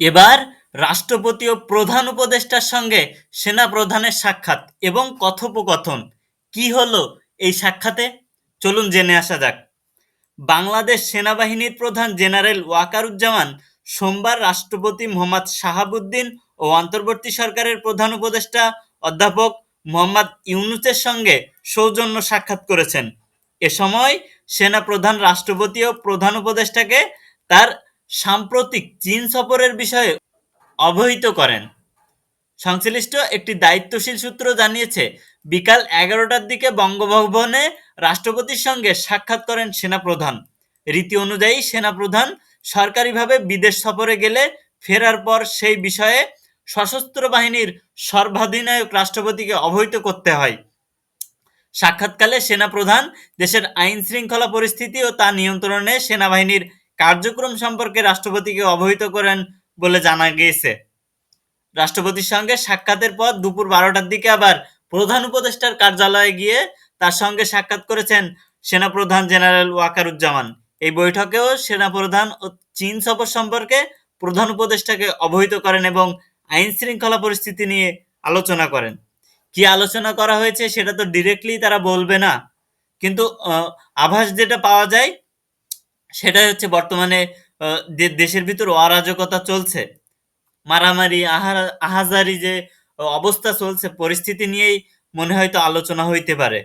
এবার রাষ্ট্রপতি ও প্রধান উপদেষ্টার সঙ্গে সেনা প্রধানের সাক্ষাৎ এবং কথোপকথন। কি হলো এই সাক্ষাতে? চলুন জেনে আসা যাক। বাংলাদেশ সেনাবাহিনীর প্রধান জেনারেল ওয়াকারুজ্জামান সোমবার রাষ্ট্রপতি মোহাম্মদ শাহাবুদ্দিন ও অন্তর্বর্তী সরকারের প্রধান উপদেষ্টা অধ্যাপক মোহাম্মদ ইউনুসের সঙ্গে সৌজন্য সাক্ষাৎ করেছেন। এ সময় সেনা প্রধান রাষ্ট্রপতি ও প্রধান উপদেষ্টাকে তার সাম্প্রতিক চীন সফরের বিষয়ে অবহিত করেন। সংশ্লিষ্ট একটি দায়িত্বশীল সূত্র জানিয়েছে, বিকাল এগারোটার দিকে বঙ্গভবনে রাষ্ট্রপতির সঙ্গে সাক্ষাৎ করেন সেনাপ্রধান। রীতি অনুযায়ী সেনাপ্রধান সরকারিভাবে বিদেশ সফরে গেলে ফেরার পর সেই বিষয়ে সশস্ত্র বাহিনীর সর্বাধিনায়ক রাষ্ট্রপতিকে অবহিত করতে হয়। সাক্ষাৎকালে সেনাপ্রধান দেশের আইন শৃঙ্খলা পরিস্থিতি ও তা নিয়ন্ত্রণে সেনাবাহিনীর কার্যক্রম সম্পর্কে রাষ্ট্রপতিকে অবহিত করেন বলে জানা গিয়েছে। রাষ্ট্রপতির সঙ্গে সাক্ষাতের পর দুপুর বারোটার দিকে আবার প্রধান উপদেষ্টার কার্যালয়ে গিয়ে তার সঙ্গে সাক্ষাৎ করেছেন সেনাপ্রধান জেনারেল ওয়াকারুজ্জামান। এই বৈঠকেও সেনাপ্রধান ও চীন সফর সম্পর্কে প্রধান উপদেষ্টাকে অবহিত করেন এবং আইন শৃঙ্খলা পরিস্থিতি নিয়ে আলোচনা করেন। কি আলোচনা করা হয়েছে সেটা তো ডিরেক্টলি তারা বলবে না। কিন্তু আভাস যেটা পাওয়া যায় সেটাই হচ্ছে বর্তমানে দেশের ভিতর অরাজকতা চলছে। মারামারি আহাজারি যে, অবস্থা চলছে, পরিস্থিতি নিয়েই মনে হয়তো আলোচনা হইতে পারে।